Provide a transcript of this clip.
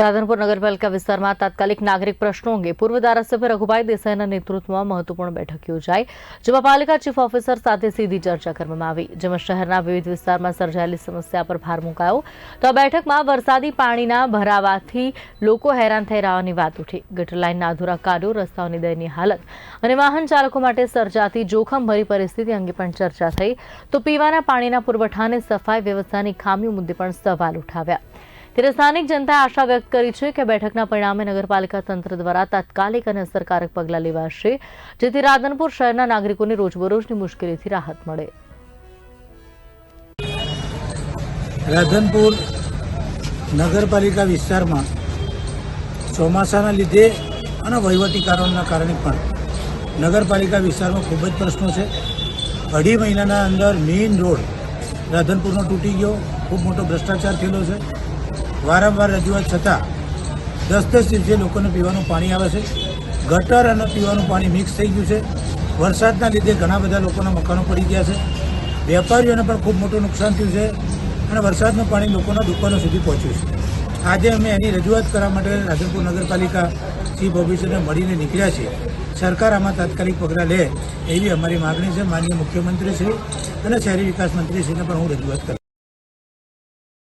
રાધનપુર નગરપાલિકા વિસ્તારમાં તાત્કાલિક નાગરિક પ્રશ્નો અંગે પૂર્વ ધારાસભ્ય રઘુભાઈ દેસાઈના નેતૃત્વમાં મહત્વપૂર્ણ બેઠક યોજાઈ, જેમાં પાલિકા ચીફ ઓફિસર સાથે સીધી ચર્ચા કરવામાં આવી, જેમાં શહેરના વિવિધ વિસ્તારમાં સર્જાયેલી સમસ્યા પર ભાર મુકાયો. તો આ બેઠકમાં વરસાદી પાણીના ભરાવાથી લોકો હેરાન થઈ રહેવાની વાત ઉઠી. ગટર લાઇનના અધૂરા કાર્યો રસ્તાઓની દયનીય હાલત અને વાહન ચાલકો માટે સર્જાતી જોખમભરી પરિસ્થિતિ અંગે પણ ચર્ચા થઈ. તો પીવાના પાણીના પુરવઠા અને સફાઈ વ્યવસ્થાની ખામીઓ મુદ્દે પણ સવાલ ઉઠાવ્યા. ત્યારે સ્થાનિક જનતાએ આશા વ્યક્ત કરી છે કે બેઠકના પરિણામે નગરપાલિકા તંત્ર દ્વારા તાત્કાલિક અને અસરકારક પગલાં લેવાશે, જેથી રાધનપુર શહેરના નાગરિકોને રોજબરોજની મુશ્કેલીથી રાહત મળે. રાધનપુર નગરપાલિકા વિસ્તારમાં ચોમાસાના લીધે અને વહીવટી કારણોના કારણે પણ નગરપાલિકા વિસ્તારમાં ખૂબ જ પ્રશ્નો છે. અઢી મહિનાના અંદર મેઇન રોડ રાધનપુરનો તૂટી ગયો. ખૂબ મોટો ભ્રષ્ટાચાર થયેલો છે. વારંવાર રજૂઆત છતાં દસ દસ દિવસે લોકોને પીવાનું પાણી આવે છે, ગટર અને પીવાનું પાણી મિક્સ થઈ ગયું છે. વરસાદના લીધે ઘણા બધા લોકોના મકાનો પડી ગયા છે. વેપારીઓને પણ ખૂબ મોટું નુકસાન થયું છે અને વરસાદનું પાણી લોકોના દુકાનો સુધી પહોંચ્યું છે. આજે અમે એની રજૂઆત કરવા માટે રાધનપુર નગરપાલિકા ચીફ ઓફિસરને મળીને નીકળ્યા છીએ. સરકાર આમાં તાત્કાલિક પગલાં લે એવી અમારી માગણી છે. માનનીય મુખ્યમંત્રીશ્રી અને શહેરી વિકાસ મંત્રીશ્રીને પણ હું રજૂઆત કરીશ